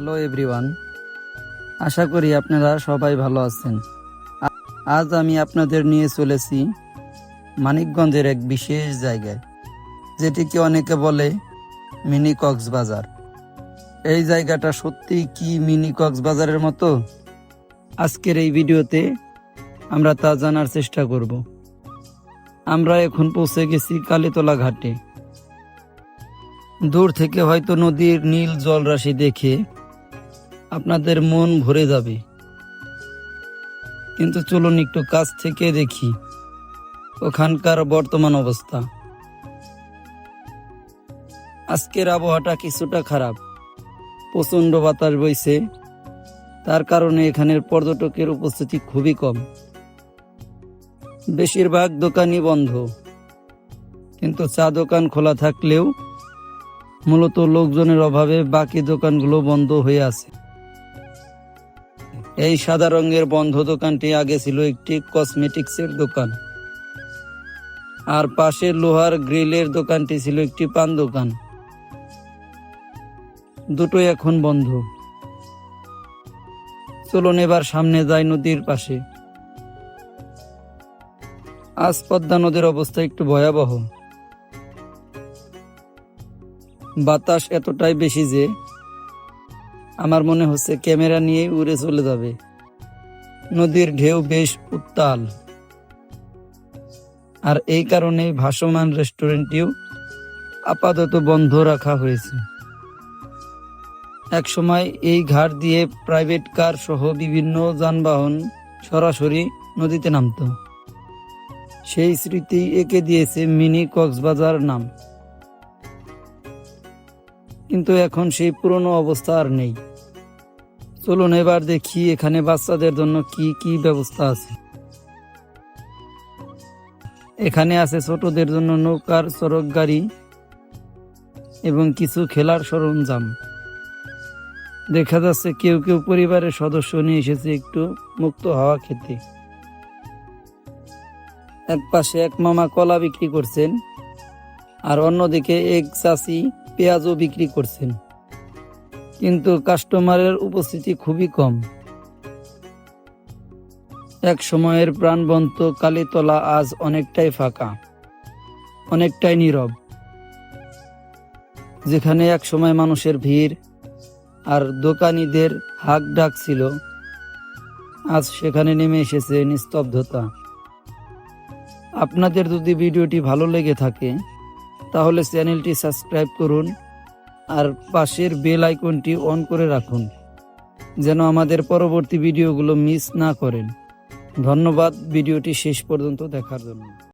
Hello everyone আশা করি আপনারা সবাই ভালো আছেন। আজ আমি আপনাদের নিয়ে চলেছি মানিকগঞ্জের এক বিশেষ জায়গায়, যেটিকে অনেকে বলে মিনি কক্সবাজার। এই জায়গাটা সত্যিই কি মিনি কক্সবাজারের মতো? আজকের এই ভিডিওতে আমরা তা জানার চেষ্টা করব। আমরা এখন পৌঁছে গেছি কালীতলা ঘাটে। দূর থেকে হয়তো নদীর নীল জলরাশি দেখে আপনাদের মন ভরে যাবে। কিন্তু চলুন একটু কাছ থেকে দেখি ওখানকার বর্তমান অবস্থা। আজকের আবহাওয়াটা কিছুটা খারাপ। প্রচণ্ড বাতাস বইছে। তার কারণে এখানের পর্যটকের উপস্থিতি খুবই কম। বেশিরভাগ দোকানই বন্ধ। কিন্তু চা দোকান খোলা থাকলেও মূলত লোকজনের অভাবে বাকি দোকানগুলো বন্ধ হয়ে আছে। এই সাদা রঙের বন্ধ দোকানটি আগে ছিল একটি কসমেটিক্সের দোকান। আর পাশের লোহার গ্রিলের দোকানটি ছিল একটি পান দোকান। দুটোই এখন বন্ধ। চলুন এবার সামনে যাই নদীর পাশে। আজ পদ্মা নদীর অবস্থা একটু ভয়াবহ। বাতাস এতটাই বেশি যে আমার মনে হচ্ছে ক্যামেরা নিয়ে উড়ে চলে যাবে। নদীর ঢেউ বেশ উত্তাল। আর এই কারণে ভাসমান রেস্টুরেন্টটিও আপাতত বন্ধ রাখা হয়েছে। এক সময় এই ঘাট দিয়ে প্রাইভেট কার সহ বিভিন্ন যানবাহন সরাসরি নদীতে নামতো। সেই স্মৃতি এঁকে দিয়েছে মিনি কক্সবাজার নাম। কিন্তু এখন সেই পুরনো অবস্থা আর নেই। চলুন এবার দেখি এখানে বাচ্চাদের জন্য কি কি ব্যবস্থা আছে। এখানে আছে ছোটদের জন্য নৌকার চরক গাড়ি এবং কিছু খেলার সরঞ্জাম। দেখা যাচ্ছে কেউ কেউ পরিবারের সদস্য নিয়ে এসেছে একটু মুক্ত হাওয়া খেতে। এক পাশে এক মামা কলা বিক্রি করছেন আর অন্যদিকে এক চাষি পেঁয়াজও বিক্রি করছেন। কিন্তু কাস্টমারের উপস্থিতি খুবই কম। এক সময়ের প্রাণবন্ত কালীতলা আজ অনেকটাই ফাঁকা, অনেকটাই নীরব। যেখানে এক সময় মানুষের ভিড় আর দোকানিদের হাক ডাক ছিল, আজ সেখানে নেমে এসেছে নিস্তব্ধতা। আপনাদের যদি ভিডিওটি ভালো লেগে থাকে তাহলে চ্যানেলটি সাবস্ক্রাইব করুন আর পাশের বেল আইকনটি অন করে রাখুন, যেন আমাদের পরবর্তী ভিডিওগুলো মিস না করেন। ধন্যবাদ, ভিডিওটি শেষ পর্যন্ত দেখার জন্য।